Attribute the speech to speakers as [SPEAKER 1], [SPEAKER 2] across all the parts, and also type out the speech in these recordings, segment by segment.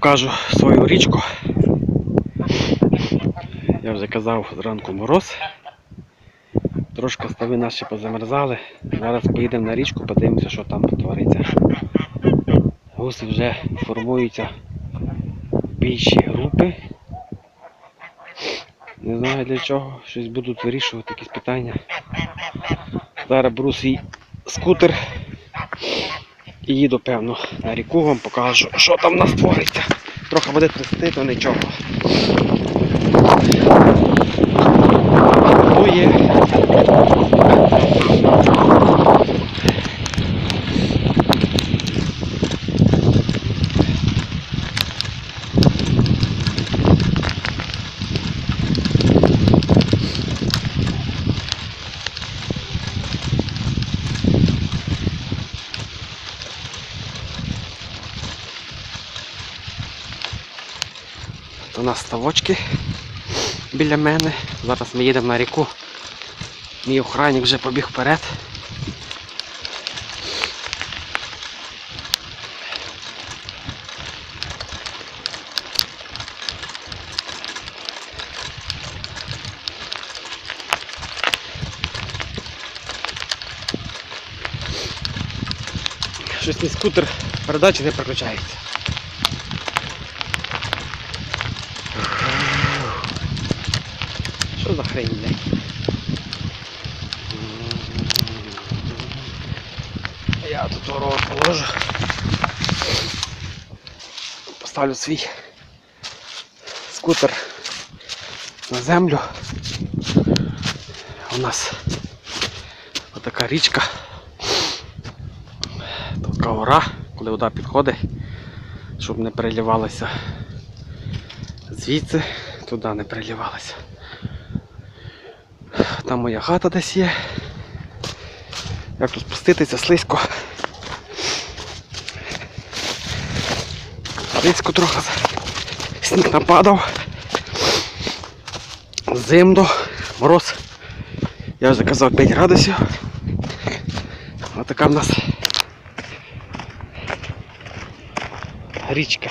[SPEAKER 1] покажу свою річку. Я вже казав зранку мороз. Трошки стави наші позамерзали. Зараз поїдемо на річку, подивимося, що там твориться. Гуси вже формуються в більші групи. Не знаю для чого, щось будуть вирішувати якісь питання. Зараз беру скутер і їду, певно, на ріку вам покажу, що там у нас твориться. Трохи буде трясти, то нічого. Дує. У нас ставочки біля мене. Зараз ми їдемо на ріку. Мій охранник вже побіг вперед. Щось мій скутер передачі не переключається. За хрень, блядь? Я тут ворот положу. Поставлю свій скутер на землю. У нас отака річка. Тут гора, коли вода підходить, щоб не переливалася звідси, туди не переливалася. Там моя хата десь є. Як тут спуститися слизько. Слизько трохи сніг нападав. Зимно, мороз. Я вже казав 5 градусів. Ось така в нас річка.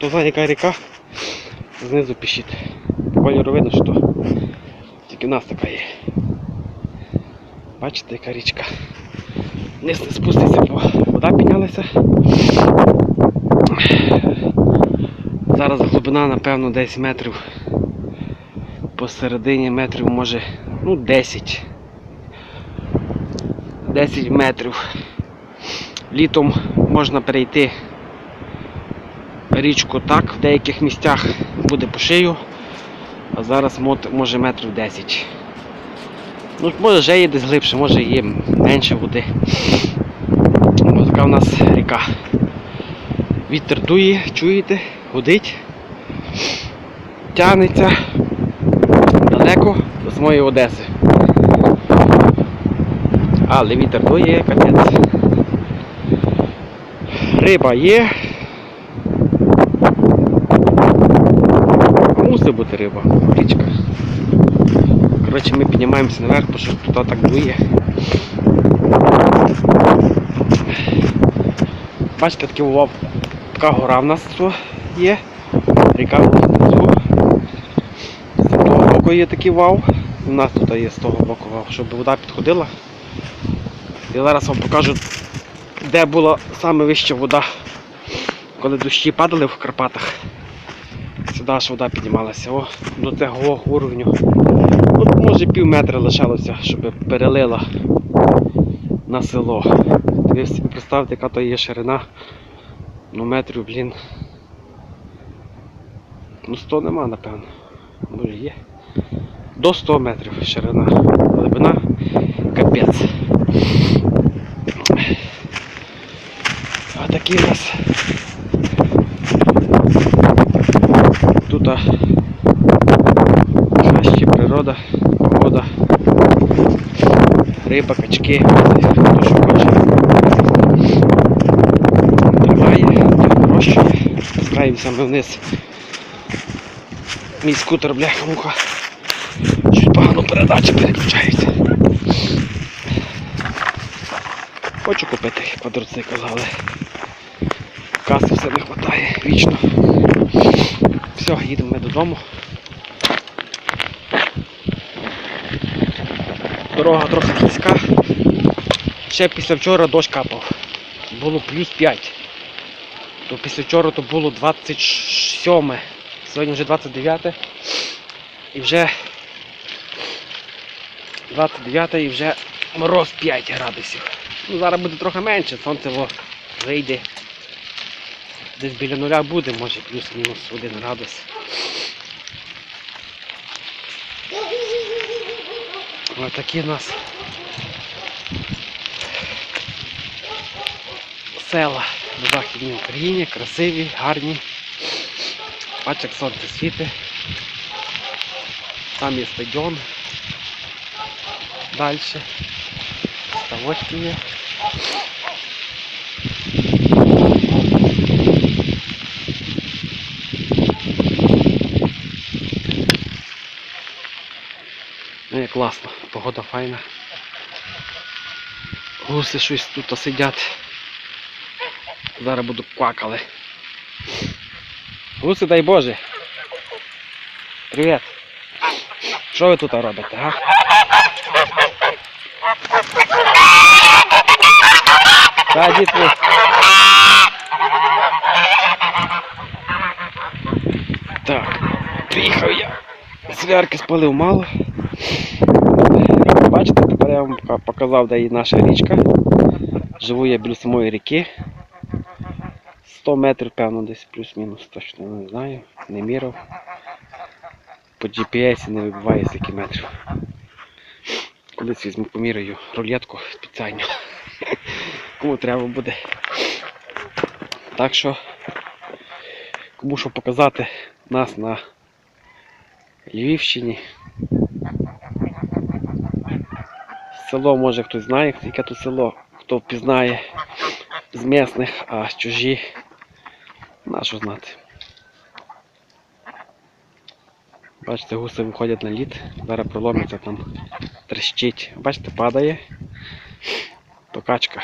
[SPEAKER 1] Знає яка ріка, знизу пишіть. По кольору видно, що в нас така є. Бачите, яка річка. Вниз не спуститься, бо вода піднялася. Зараз глибина, напевно, десь метрів. Посередині метрів може ну 10. 10 метрів. Літом можна перейти річку так, в деяких місцях буде по шию, а зараз може метрів 10. Ну, може вже є десь глибше, може є менше води. Ось така в нас ріка. Вітер дує, чуєте, гудить, тягнеться далеко до самої Одеси. Але вітер дує, капець. Риба є. Мусить бути риба, річка. Коротше, ми піднімаємося наверх, бо що туди так дує. Бачите, такий вов, така гора в нас тут є. Ріка внизу. З того боку є такий вал. У нас тут є з того боку вал, щоб вода підходила. І зараз вам покажу, де була саме вища вода, коли дощі падали в Карпатах. Сюди аж вода піднімалася. О, до цього уровню. От може пів метра лишалося, щоб перелила на село. Собі представте, яка то є ширина. Ну метрів, блін. Ну 100 нема, напевно. Може є. До 100 метрів ширина. Глибина капець. А такі у нас тут а, краще природа, погода, риба, качки, хто що хоче. Триває, вирощує. Спускаємося ми вниз. Мій скутер, бляха муха. Чуть погано передача переключається. Хочу купити квадроцикл, але Каси все не вистачає вічно. Все, їдемо ми додому. Дорога трохи слизька. Ще після вчора дощ капав. Було плюс 5. То після вчора то було 27. Сьогодні вже 29. І вже 29 і вже мороз 5 градусів. Ну, зараз буде трохи менше, сонце во вийде. Десь біля нуля буде, може плюс-мінус 1 градус. Ось такі у нас села в Західній Україні, красиві, гарні. Бачить, сонце світи. Там є стадіон. Далі. Ставочки є. Класно, погода файна. Гуси щось тут сидять. Зараз буду квакали. Гуси, дай Боже. Привіт. Що ви тут робите, га? Та, дід. Так, приїхав я. Солярки спалив мало. Я вам показав, де є наша річка. Живу я біля самої ріки. 100 метрів, певно, десь плюс-мінус, точно не знаю, не міряв. По GPS не вибиває скільки метрів. Колись візьму поміряю рулетку спеціально. Кому треба буде. Так що, кому що показати нас на Львівщині. Село може хтось знає, яке тут село, хто впізнає з місних, а з чужі. Нащо знати. Бачите, гуси виходять на лід, зараз проломиться там, трещить. Бачите, падає. То качка.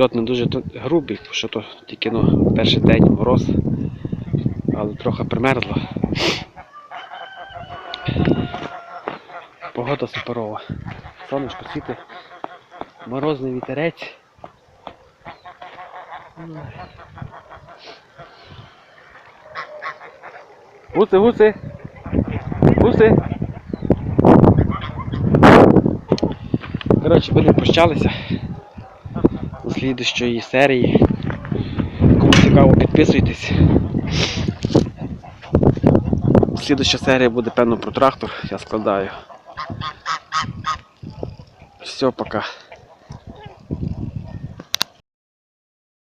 [SPEAKER 1] Льот не дуже грубий, що то тільки ну, перший день мороз, але трохи примерзло. Погода суперова. Сонечко світить, морозний вітерець. Гуси, гуси! Гуси! Коротше, будемо прощалися до слідущої серії. Кому цікаво, підписуйтесь. Слідуща серія буде певно про трактор, я складаю. Все, пока.